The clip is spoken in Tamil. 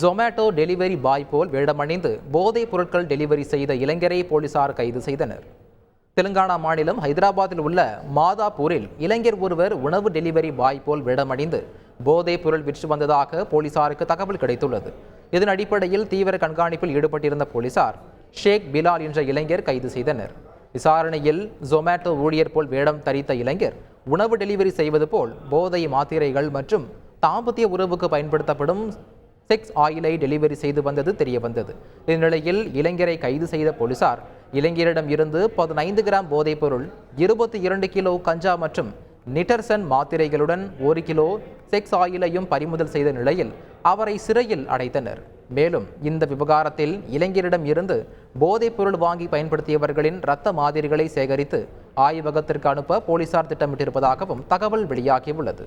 ஜொமேட்டோ டெலிவரி பாய் போல் வேடமணிந்து போதைப் பொருட்கள் டெலிவரி செய்த இளைஞரை போலீசார் கைது செய்தனர். தெலுங்கானா மாநிலம் ஹைதராபாத்தில் உள்ள மாதாப்பூரில் இளைஞர் ஒருவர் உணவு டெலிவரி பாய் போல் வேடமணிந்து போதைப் பொருள் விற்று வந்ததாக போலீசாருக்கு தகவல் கிடைத்துள்ளது. இதன் அடிப்படையில் தீவிர கண்காணிப்பில் ஈடுபட்டிருந்த போலீசார் ஷேக் பிலால் என்ற இளைஞர் கைது செய்தனர். விசாரணையில் ஜொமேட்டோ ஊழியர் போல் வேடம் தரித்த இளைஞர் உணவு டெலிவரி செய்வது போல் போதை மாத்திரைகள் மற்றும் தாம்பத்திய உறவுக்கு பயன்படுத்தப்படும் செக்ஸ் ஆயிலை டெலிவரி செய்து வந்தது தெரிய வந்தது இந்நிலையில் இளைஞரை கைது செய்த போலீசார் இளைஞரிடம் இருந்து பதினைந்து கிராம் போதைப்பொருள் இருபத்தி இரண்டு கிலோ கஞ்சா மற்றும் நிட்டர்சன் மாத்திரைகளுடன் ஒரு கிலோ செக்ஸ் ஆயிலையும் பறிமுதல் செய்த நிலையில் அவரை சிறையில் அடைத்தனர். மேலும் இந்த விவகாரத்தில் இளைஞரிடம் இருந்து போதைப்பொருள் வாங்கி பயன்படுத்தியவர்களின் இரத்த மாதிரிகளை சேகரித்து ஆய்வகத்திற்கு அனுப்ப போலீசார் திட்டமிட்டிருப்பதாகவும் தகவல் வெளியாகியுள்ளது.